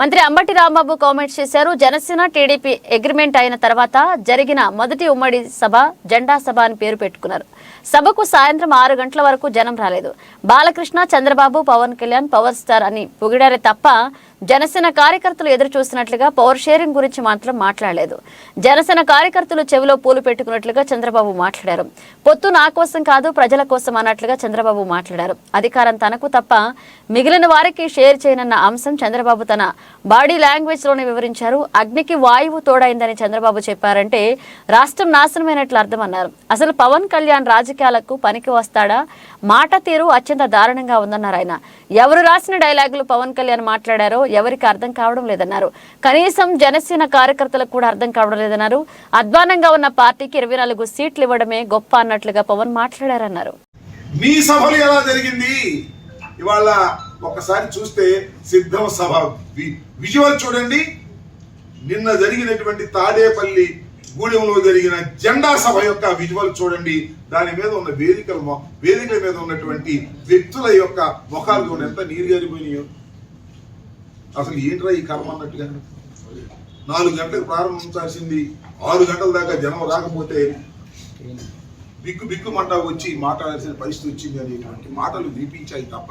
మంత్రి అంబటి రాంబాబు కామెంట్స్ చేశారు. Janasena TDP agreement అయిన తర్వాత జరిగిన మొదటి ఉమ్మడి సభ జెండా సభ అని పేరు పెట్టుకున్నారు. సభకు సాయంత్రం ఆరు గంటల వరకు జనం రాలేదు. బాలకృష్ణ చంద్రబాబు పవన్ కళ్యాణ్ పవర్ స్టార్ అని పొగిడారే తప్ప జనసేన కార్యకర్తలు ఎదురు చూస్తున్నట్లుగా పవర్ షేరింగ్ గురించి మాత్రం మాట్లాడలేదు. జనసేన కార్యకర్తలు చెవిలో పూలు పెట్టుకున్నట్లుగా చంద్రబాబు మాట్లాడారు. పొత్తు నా కోసం కాదు ప్రజల కోసం అన్నట్లుగా చంద్రబాబు మాట్లాడారు. అధికారం తనకు తప్ప మిగిలిన వారికి షేర్ చేయనన్న అంశం చంద్రబాబు తన బాడీ లాంగ్వేజ్లోనే వివరించారు. అగ్నికి వాయువు తోడైందని చంద్రబాబు చెప్పారంటే రాష్ట్రం నాశనమైనట్లు అర్థమన్నారు. అసలు పవన్ కళ్యాణ్ రాజకీయాలకు పనికి వస్తాడా? మాట తీరు అత్యంత దారుణంగా ఉందన్నారు ఆయన. ఎవరు రాసిన డైలాగులు పవన్ కళ్యాణ్ మాట్లాడారో ఎవరికి అర్థం కావడం లేదన్నారు. కనీసం జనసేన కార్యకర్తలకు కూడా అర్థం కావడం లేదన్నారు. అధ్వానంగా ఉన్న పార్టీకి ఇరవై నాలుగు సీట్లు ఇవ్వడమే గొప్ప అన్నట్లుగా పవన్ మాట్లాడారన్నారు. మీ సభలు ఎలా జరిగింది? ఇవాళ ఒకసారి చూస్తే సిద్ధం సభ. విజువల్ చూడండి. నిన్న జరిగినటువంటి తాడేపల్లి గూడెంలో జరిగిన జెండా సభ యొక్క విజువల్ చూడండి. దాని మీద ఉన్న వేదికల వేదికల మీద ఉన్నటువంటి వ్యక్తుల యొక్క ముఖాలు చూడండి. ఎంత నీరు గారిపోయినాయో అసలు ఏంట్రా ఈ కర్మ అన్నట్టుగా? నాలుగు గంటలకు ప్రారంభించాల్సింది ఆరు గంటల దాకా జనం రాకపోతే బిక్కు బిక్కుమంట వచ్చి మాట్లాడాల్సిన పరిస్థితి వచ్చింది అనేటువంటి మాటలు వినిపించాయి తప్ప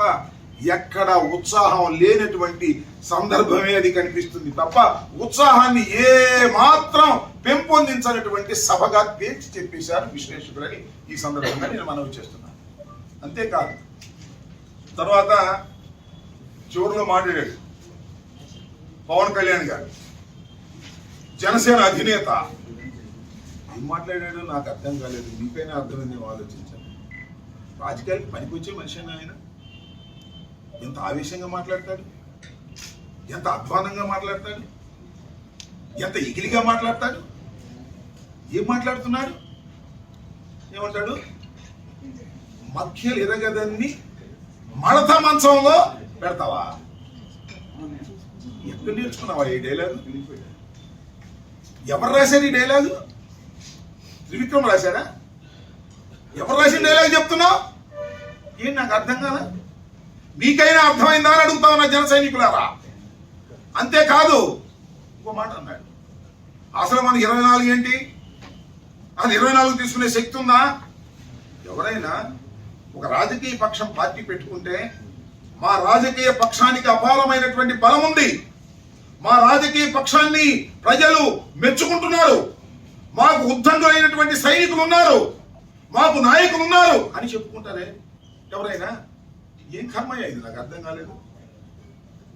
ఎక్కడ ఉత్సాహం లేనటువంటి సందర్భమే అది కనిపిస్తుంది తప్ప ఉత్సాహాన్ని ఏ మాత్రం పెంపొందించినటువంటి సభగా పేర్చి చెప్పేశారు విశ్లేషకులని ఈ సందర్భంగా నేను మనవి చేస్తున్నాను అంతేకాదు తర్వాత చివరిలో మాట్లాడాడు. పవన్ కళ్యాణ్ గారు జనసేన అధినేత. ఏం మాట్లాడాడో నాకు అర్థం కాలేదు. మీకైనా అర్థమైంది ఆలోచించాను రాజకీయాలకు పనికొచ్చే మనిషి ఆయన. ఎంత ఆవేశంగా మాట్లాడతాడు? ఎంత అధ్వానంగా మాట్లాడతాడు? ఎంత ఎగిలిగా మాట్లాడతాడు? ఏం మాట్లాడుతున్నాడు ఏమంటాడు? మధ్యలు ఎరగదన్ని మడత మంచంలో పెడతావా? ఎక్కడ నేర్చుకున్నావా ఈ డైలాగు ఎవరు రాశారు ఈ డైలాగు త్రివిక్రమ్ రాశారా? ఎవరు రాసిన డైలాగ్ చెప్తున్నావు? ఏం నాకు అర్థం కాదా మీకైనా అర్థమైందా అని అడుగుతా ఉన్నా జన సైనికులారా? అంతేకాదు ఇంకో మాట అన్నాడు. అసలు మనకి ఇరవై నాలుగు ఏంటి? అది ఇరవై నాలుగు తీసుకునే శక్తి ఉందా? ఎవరైనా ఒక రాజకీయ పక్షం పార్టీ పెట్టుకుంటే మా రాజకీయ పక్షానికి అపారమైనటువంటి బలం ఉంది. మా రాజకీయ పక్షాన్ని ప్రజలు మెచ్చుకుంటున్నారు. మాకు ఉద్దండులైనటువంటి సైనికులు ఉన్నారు మాకు నాయకులు ఉన్నారు అని చెప్పుకుంటారే? ఎవరైనా? ఏం కర్మయ్యా ఇది? నాకు అర్థం కాలేదు.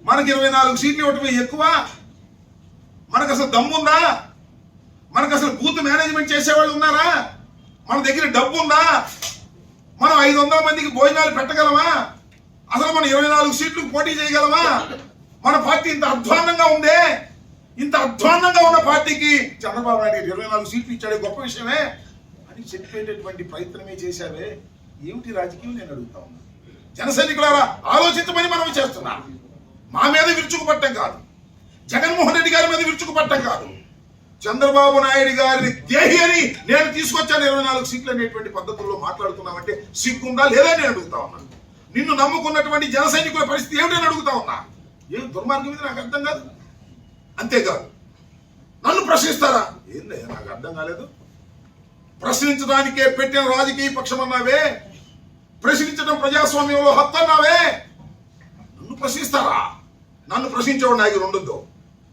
మనకి ఇరవై నాలుగు సీట్లు ఇవ్వటమే ఎక్కువ? మనకు అసలు దమ్ముందా మనకు అసలు బూత్ మేనేజ్మెంట్ చేసేవాళ్ళు ఉన్నారా? మన దగ్గర డబ్బు ఉందా? మనం ఐదు వందల మందికి భోజనాలు పెట్టగలమా? అసలు మనం ఇరవై నాలుగు సీట్లు పోటీ చేయగలమా? మన పార్టీ ఇంత అధ్వాన్నంగా ఉందే? ఇంత అధ్వాన్నంగా ఉన్న పార్టీకి చంద్రబాబు నాయుడు గారు ఇరవై నాలుగు సీట్లు ఇచ్చాడే గొప్ప విషయమే. అని చెప్పేటటువంటి ప్రయత్నమే చేశావే? ఏమిటి రాజకీయం నేను అడుగుతా ఉన్నా. జన సైనికులారా ఆలోచించమని మనం చేస్తున్నా. మా మీద విరుచుకుపట్టం కాదు. జగన్మోహన్ రెడ్డి గారి మీద విరుచుకుపట్టం కాదు. చంద్రబాబు నాయుడు గారిని దేహి అని నేను తీసుకొచ్చాను ఇరవై నాలుగు సీట్లు అనేటువంటి పద్ధతుల్లో మాట్లాడుతున్నామంటే సిగ్గుందా లేదా నేను అడుగుతా ఉన్నాను నిన్ను నమ్ముకున్నటువంటి జన సైనికుల పరిస్థితి ఏమిటని అడుగుతా ఉన్నా. ఏం దుర్మార్గం ఇది? నాకు అర్థం కాదు. అంతేకాదు. నన్ను ప్రశ్నిస్తారా? ఏంది నాకు అర్థం కాలేదు. ప్రశ్నించడానికే పెట్టిన రాజకీయ పక్షం అన్నావే. ప్రశ్నించడం ప్రజాస్వామ్యంలో హక్కు అన్నావే. నన్ను ప్రశ్నిస్తారా? నన్ను ప్రశ్నించేవాడు నాయకుడు ఉండొద్దు.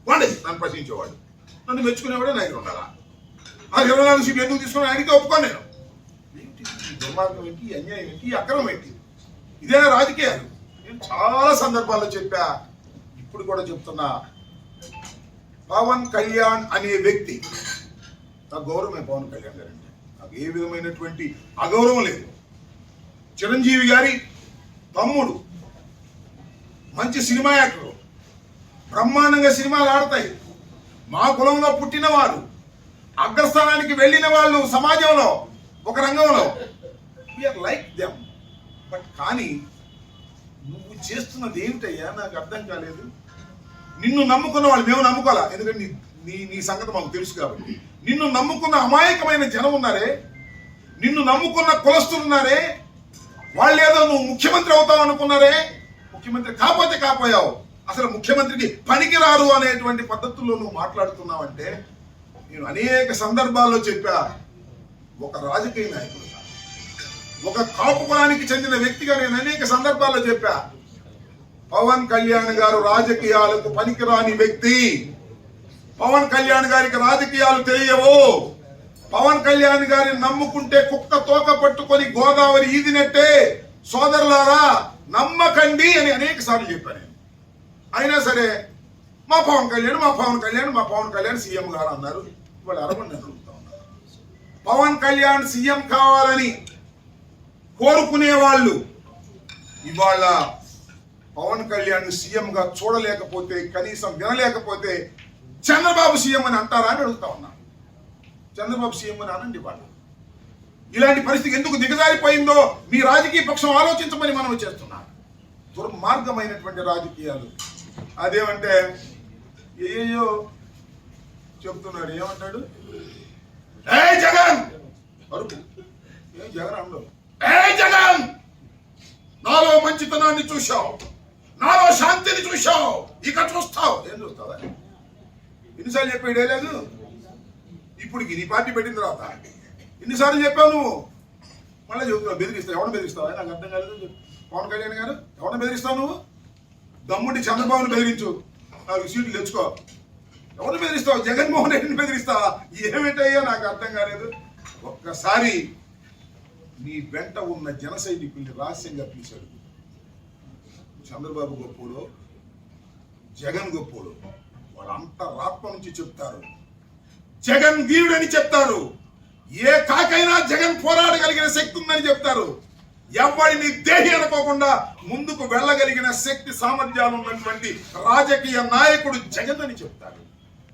వాడి నన్ను ప్రశ్నించేవాడు. నన్ను మెచ్చుకునేవాడే నాయకుడు ఉండాలా? ఆ ఇరవై నాలుగు సీట్లు ఎందుకు తీసుకుని ఆయనకే ఒప్పుకోను నేను. దుర్మార్గం ఏంటి? అన్యాయం ఏంటి? అక్రమం ఏంటి? ఇదేనా రాజకీయాలు? నేను చాలా సందర్భాల్లో చెప్పా ఇప్పుడు కూడా చెప్తున్నా పవన్ కళ్యాణ్ అనే వ్యక్తి నాకు గౌరవమే పవన్ కళ్యాణ్ గారు అంటే. నాకు ఏ విధమైనటువంటి అగౌరవం లేదు. చిరంజీవి గారి తమ్ముడు మంచి సినిమా యాక్టర్. బ్రహ్మాండంగా సినిమాలు ఆడతాయి. మా కులంలో పుట్టినవాడు అగ్రస్థానానికి వెళ్ళిన వాళ్ళు సమాజంలో ఒక రంగంలో. వీఆర్ లైక్ దెమ్ బట్ కానీ నువ్వు చేస్తున్నది ఏమిటయ్యా? నాకు అర్థం కాలేదు. నిన్ను నమ్ముకున్న వాళ్ళు మేము నమ్ముకోవాలా? ఎందుకంటే నీ నీ సంగతి మాకు తెలుసు కాబట్టి. నిన్ను నమ్ముకున్న అమాయకమైన జనం ఉన్నారే నిన్ను నమ్ముకున్న కులస్తులు ఉన్నారే వాళ్ళు ఏదో నువ్వు ముఖ్యమంత్రి అవుతావు అనుకున్నారే ముఖ్యమంత్రి కాకపోతే కాపోయావు అసలు ముఖ్యమంత్రికి పనికిరారు అనేటువంటి పద్ధతుల్లో నువ్వు మాట్లాడుతున్నావంటే నేను అనేక సందర్భాల్లో చెప్పా ఒక రాజకీయ నాయకుడు ఒక కాపు కులానికి చెందిన వ్యక్తిగా నేను అనేక సందర్భాల్లో చెప్పా. పవన్ కళ్యాణ్ గారు రాజకీయాలకు పనికిరాని వ్యక్తి. పవన్ కళ్యాణ్ గారికి రాజకీయాలు తెలియవు. పవన్ కళ్యాణ్ గారిని నమ్ముకుంటే కుక్క తోక పట్టుకొని గోదావరి ఈదినట్టే. సోదరులారా నమ్మకండి అని అనేక సార్లు చెప్పాను అయినా సరే మా పవన్ కళ్యాణ్ మా పవన్ కళ్యాణ్ మా పవన్ కళ్యాణ్ సీఎం గారు అన్నారు. వాళ్ళు అరవండి అడుగుతా ఉన్నారు. పవన్ కళ్యాణ్ సీఎం కావాలని కోరుకునే వాళ్ళు. ఇవాళ పవన్ కళ్యాణ్ సీఎంగా చూడలేకపోతే కనీసం వినలేకపోతే చంద్రబాబు సీఎం అని అంటారా అని అడుగుతా ఉన్నా. చంద్రబాబు సీఎం అని అనండి వాళ్ళు. ఇలాంటి పరిస్థితి ఎందుకు దిగజారిపోయిందో మీ రాజకీయ పక్షం ఆలోచించమని మనం చేస్తున్నాం. దుర్మార్గమైనటువంటి రాజకీయాలు. అదేమంటే ఏయో చెప్తున్నాడు ఏమంటాడు? ఏ జగన్! అరుపు. ఏ జగన్ అండవు జగన్! నాలో మంచితనాన్ని చూశావు. నాలో శాంతిని చూశావు. ఇక చూస్తావు. ఏం చూస్తావా? ఎన్నిసార్లు చెప్పాడే లేదు? ఇప్పుడు నీ పార్టీ పెట్టిన తర్వాత. ఎన్నిసార్లు చెప్పావు నువ్వు? మళ్ళీ చెబుతున్నావు బెదిరిస్తావు. ఎవరిని బెదిరిస్తావా? నాకు అర్థం కాలేదు. పవన్ కళ్యాణ్ గారు ఎవరిని బెదిరిస్తావు నువ్వు? దమ్ముడి చంద్రబాబుని బెదిరించు. నాలుగు సీట్లు తెచ్చుకో. ఎవరిని బెదిరిస్తావు? జగన్మోహన్ రెడ్డిని బెదిరిస్తావా? ఏమిటయ్యా? నాకు అర్థం కాలేదు. ఒక్కసారి నీ వెంట ఉన్న జన సైనికుల్ని రహస్యంగా పిలిచాడు. చంద్రబాబు గొప్పోడు జగన్ గొప్పోడు వాళ్ళంతా రాత్మ నుంచి చెప్తారు. జగన్ వీరుడని చెప్తారు. ఏ కాకైనా జగన్ పోరాడగలిగిన శక్తి ఉందని చెప్తారు. ఎవరిని దేహి అనుకోకుండా ముందుకు వెళ్ళగలిగిన శక్తి సామర్థ్యాలు ఉన్నటువంటి రాజకీయ నాయకుడు జగన్ అని చెప్తారు